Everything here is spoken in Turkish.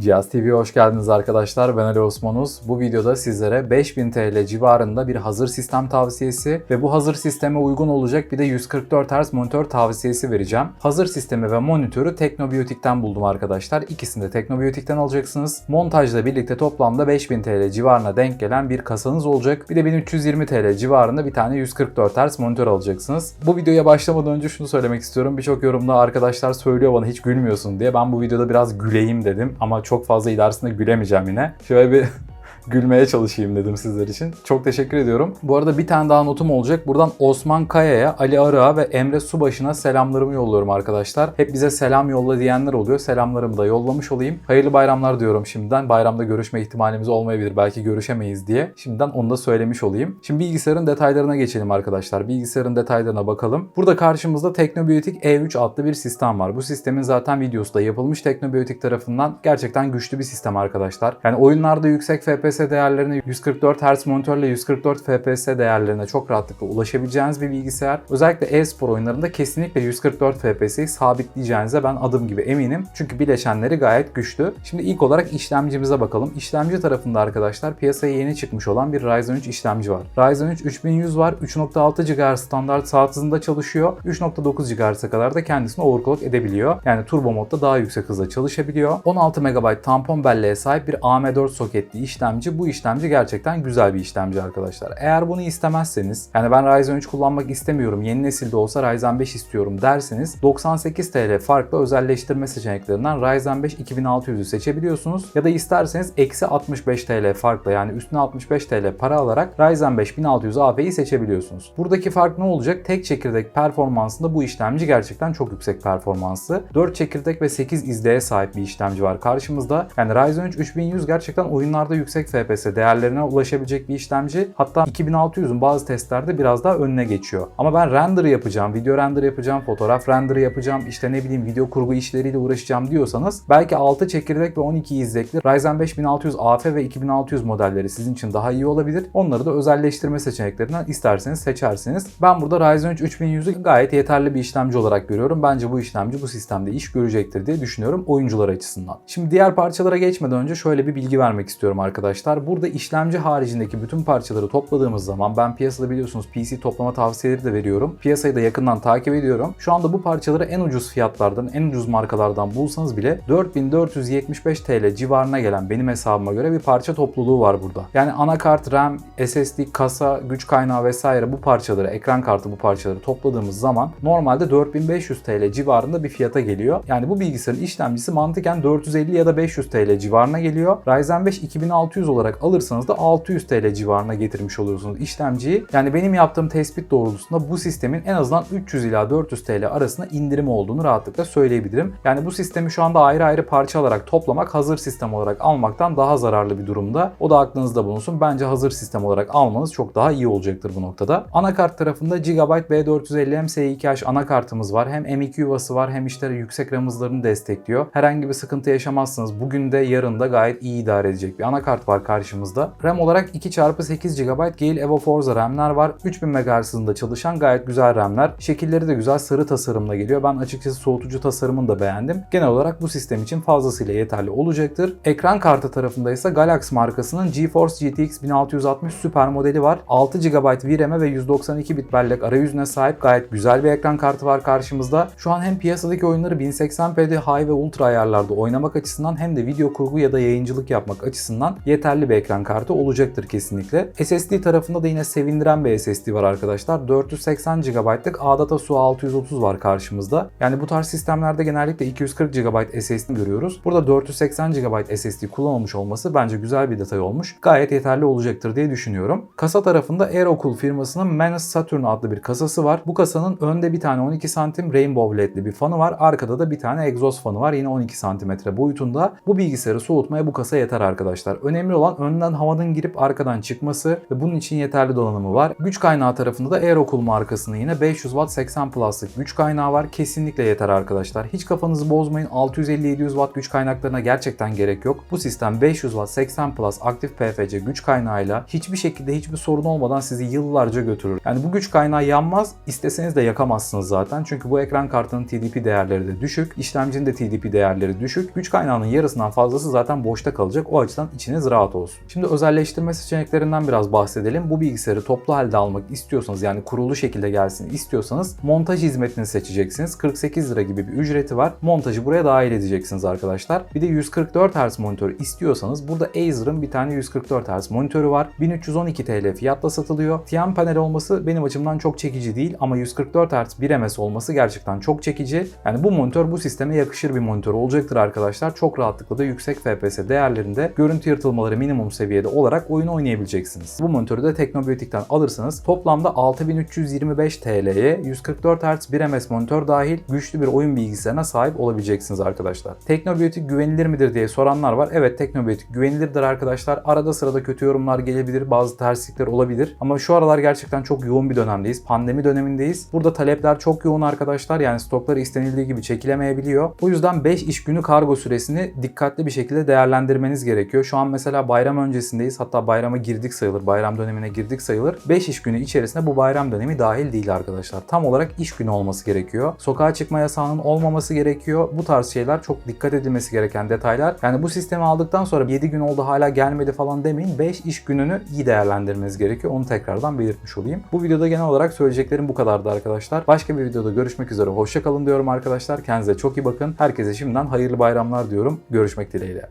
Cihaz TV'ye hoş geldiniz arkadaşlar. Ben Ali Osmanuz. Bu videoda sizlere 5000 TL civarında bir hazır sistem tavsiyesi ve bu hazır sisteme uygun olacak bir de 144 Hz monitör tavsiyesi vereceğim. Hazır sistemi ve monitörü Teknobiyotik'ten buldum arkadaşlar. İkisini de Teknobiyotik'ten alacaksınız. Montajla birlikte toplamda 5000 TL civarına denk gelen bir kasanız olacak. Bir de 1320 TL civarında bir tane 144 Hz monitör alacaksınız. Bu videoya başlamadan önce şunu söylemek istiyorum. Birçok yorumda arkadaşlar söylüyor bana hiç gülmüyorsun diye. Ben bu videoda biraz güleyim dedim ama çok fazla ilerisinde gülemeyeceğim yine. Şöyle bir gülmeye çalışayım dedim sizler için. Çok teşekkür ediyorum. Bu arada bir tane daha notum olacak. Buradan Osman Kaya'ya, Ali Arığa ve Emre Subaşı'na selamlarımı yolluyorum arkadaşlar. Hep bize selam yolla diyenler oluyor. Selamlarımı da yollamış olayım. Hayırlı bayramlar diyorum şimdiden. Bayramda görüşme ihtimalimiz olmayabilir. Belki görüşemeyiz diye. Şimdiden onu da söylemiş olayım. Şimdi bilgisayarın detaylarına geçelim arkadaşlar. Bilgisayarın detaylarına bakalım. Burada karşımızda Teknobiyotik E3 adlı bir sistem var. Bu sistemin zaten videosu da yapılmış Teknobiyotik tarafından. Gerçekten güçlü bir sistem arkadaşlar. Yani oyunlarda yüksek FPS değerlerine 144 Hz monitörle 144 FPS değerlerine çok rahatlıkla ulaşabileceğiniz bir bilgisayar. Özellikle e-spor oyunlarında kesinlikle 144 FPS'yi sabitleyeceğinize ben adım gibi eminim. Çünkü bileşenleri gayet güçlü. Şimdi ilk olarak işlemcimize bakalım. İşlemci tarafında arkadaşlar piyasaya yeni çıkmış olan bir Ryzen 3 işlemci var. Ryzen 3 3100 var. 3.6 GHz standart saat hızında çalışıyor. 3.9 GHz'e kadar da kendisini overclock edebiliyor. Yani turbo modda daha yüksek hızla çalışabiliyor. 16 MB tampon belleğe sahip bir AM4 soketli işlemci. Bu işlemci gerçekten güzel bir işlemci arkadaşlar. Eğer bunu istemezseniz yani ben Ryzen 3 kullanmak istemiyorum. Yeni nesilde olsa Ryzen 5 istiyorum derseniz 98 TL farklı özelleştirme seçeneklerinden Ryzen 5 2600'ü seçebiliyorsunuz. Ya da isterseniz eksi 65 TL farkla yani üstüne 65 TL para alarak Ryzen 5 1600 AP'yi seçebiliyorsunuz. Buradaki fark ne olacak? Tek çekirdek performansında bu işlemci gerçekten çok yüksek performanslı. 4 çekirdek ve 8 izleye sahip bir işlemci var karşımızda. Yani Ryzen 3 3100 gerçekten oyunlarda yüksek FPS değerlerine ulaşabilecek bir işlemci. Hatta 2600'ün bazı testlerde biraz daha önüne geçiyor. Ama ben render yapacağım, video render yapacağım, fotoğraf render yapacağım, işte ne bileyim video kurgu işleriyle uğraşacağım diyorsanız belki 6 çekirdek ve 12 izlekli Ryzen 5 1600 AF ve 2600 modelleri sizin için daha iyi olabilir. Onları da özelleştirme seçeneklerinden isterseniz seçersiniz. Ben burada Ryzen 3 3100'ü gayet yeterli bir işlemci olarak görüyorum. Bence bu işlemci bu sistemde iş görecektir diye düşünüyorum oyuncular açısından. Şimdi diğer parçalara geçmeden önce şöyle bir bilgi vermek istiyorum arkadaşlar. Burada işlemci haricindeki bütün parçaları topladığımız zaman ben piyasada biliyorsunuz PC toplama tavsiyeleri de veriyorum. Piyasayı da yakından takip ediyorum. Şu anda bu parçaları en ucuz fiyatlardan, en ucuz markalardan bulsanız bile 4475 TL civarına gelen benim hesabıma göre bir parça topluluğu var burada. Yani anakart, RAM, SSD, kasa, güç kaynağı vesaire bu parçaları, ekran kartı bu parçaları topladığımız zaman normalde 4500 TL civarında bir fiyata geliyor. Yani bu bilgisayarın işlemcisi mantıken 450 ya da 500 TL civarına geliyor. Ryzen 5 2600 olarak alırsanız da 600 TL civarına getirmiş oluyorsunuz işlemciyi. Yani benim yaptığım tespit doğrultusunda bu sistemin en azından 300 ila 400 TL arasında indirim olduğunu rahatlıkla söyleyebilirim. Yani bu sistemi şu anda ayrı ayrı parça alarak toplamak hazır sistem olarak almaktan daha zararlı bir durumda. O da aklınızda bulunsun. Bence hazır sistem olarak almanız çok daha iyi olacaktır bu noktada. Anakart tarafında Gigabyte B450 M2H anakartımız var. Hem M2 yuvası var hem işte yüksek RAM hızlarını destekliyor. Herhangi bir sıkıntı yaşamazsınız. Bugün de yarın da gayet iyi idare edecek bir anakart var karşımızda. RAM olarak 2x8 GB Gale Evo Forza RAM'ler var. 3000 MHz hızında çalışan gayet güzel RAM'ler. Şekilleri de güzel sarı tasarımla geliyor. Ben açıkçası soğutucu tasarımını da beğendim. Genel olarak bu sistem için fazlasıyla yeterli olacaktır. Ekran kartı tarafında ise Galax markasının GeForce GTX 1660 Super modeli var. 6 GB VRAM'e ve 192 bit bellek arayüzüne sahip gayet güzel bir ekran kartı var karşımızda. Şu an hem piyasadaki oyunları 1080p'de high ve ultra ayarlarda oynamak açısından hem de video kurgu ya da yayıncılık yapmak açısından yeterli bir ekran kartı olacaktır kesinlikle. SSD tarafında da yine sevindiren bir SSD var arkadaşlar. 480 GB'lık ADATA SU 630 var karşımızda. Yani bu tarz sistemlerde genellikle 240 GB SSD görüyoruz. Burada 480 GB SSD kullanılmış olması bence güzel bir detay olmuş. Gayet yeterli olacaktır diye düşünüyorum. Kasa tarafında Aerocool firmasının Manus Saturn adlı bir kasası var. Bu kasanın önde bir tane 12 santim Rainbow LED'li bir fanı var. Arkada da bir tane egzoz fanı var. Yine 12 santimetre boyutunda. Bu bilgisayarı soğutmaya bu kasa yeter arkadaşlar. Önemli olan önden havanın girip arkadan çıkması ve bunun için yeterli donanımı var. Güç kaynağı tarafında da Aerocool markasının yine 500 Watt 80 Plus'lık güç kaynağı var. Kesinlikle yeter arkadaşlar. Hiç kafanızı bozmayın. 650-700 Watt güç kaynaklarına gerçekten gerek yok. Bu sistem 500 Watt 80 Plus aktif PFC güç kaynağıyla hiçbir şekilde hiçbir sorun olmadan sizi yıllarca götürür. Yani bu güç kaynağı yanmaz. isteseniz de yakamazsınız zaten. Çünkü bu ekran kartının TDP değerleri de düşük. işlemcinin de TDP değerleri düşük. Güç kaynağının yarısından fazlası zaten boşta kalacak. O açıdan içiniz rahat olsun. Şimdi özelleştirme seçeneklerinden biraz bahsedelim. Bu bilgisayarı toplu halde almak istiyorsanız yani kurulu şekilde gelsin istiyorsanız montaj hizmetini seçeceksiniz. 48 lira gibi bir ücreti var. Montajı buraya dahil edeceksiniz arkadaşlar. Bir de 144 Hz monitör istiyorsanız burada Acer'ın bir tane 144 Hz monitörü var. 1312 TL fiyatla satılıyor. TN panel olması benim açımdan çok çekici değil ama 144 Hz 1 ms olması gerçekten çok çekici. Yani bu monitör bu sisteme yakışır bir monitör olacaktır arkadaşlar. Çok rahatlıkla da yüksek FPS değerlerinde görüntü yırtılmaları minimum seviyede olarak oyun oynayabileceksiniz. Bu monitörü de Teknobiyotik'ten alırsanız toplamda 6325 TL'ye 144 Hz 1 ms monitör dahil güçlü bir oyun bilgisayarına sahip olabileceksiniz arkadaşlar. Teknobiyotik güvenilir midir diye soranlar var. Evet Teknobiyotik güvenilirdir arkadaşlar. Arada sırada kötü yorumlar gelebilir, bazı terslikler olabilir. Ama şu aralar gerçekten çok yoğun bir dönemdeyiz. Pandemi dönemindeyiz. Burada talepler çok yoğun arkadaşlar. Yani stokları istenildiği gibi çekilemeyebiliyor. O yüzden 5 iş günü kargo süresini dikkatli bir şekilde değerlendirmeniz gerekiyor. Şu an mesela bayram öncesindeyiz. Hatta bayrama girdik sayılır. Bayram dönemine girdik sayılır. 5 iş günü içerisinde bu bayram dönemi dahil değil arkadaşlar. Tam olarak iş günü olması gerekiyor. Sokağa çıkma yasağının olmaması gerekiyor. Bu tarz şeyler çok dikkat edilmesi gereken detaylar. Yani bu sistemi aldıktan sonra 7 gün oldu hala gelmedi falan demeyin. 5 iş gününü iyi değerlendirmeniz gerekiyor. Onu tekrardan belirtmiş olayım. Bu videoda genel olarak söyleyeceklerim bu kadardı arkadaşlar. Başka bir videoda görüşmek üzere. Hoşçakalın diyorum arkadaşlar. Kendinize çok iyi bakın. Herkese şimdiden hayırlı bayramlar diyorum. Görüşmek dileğiyle.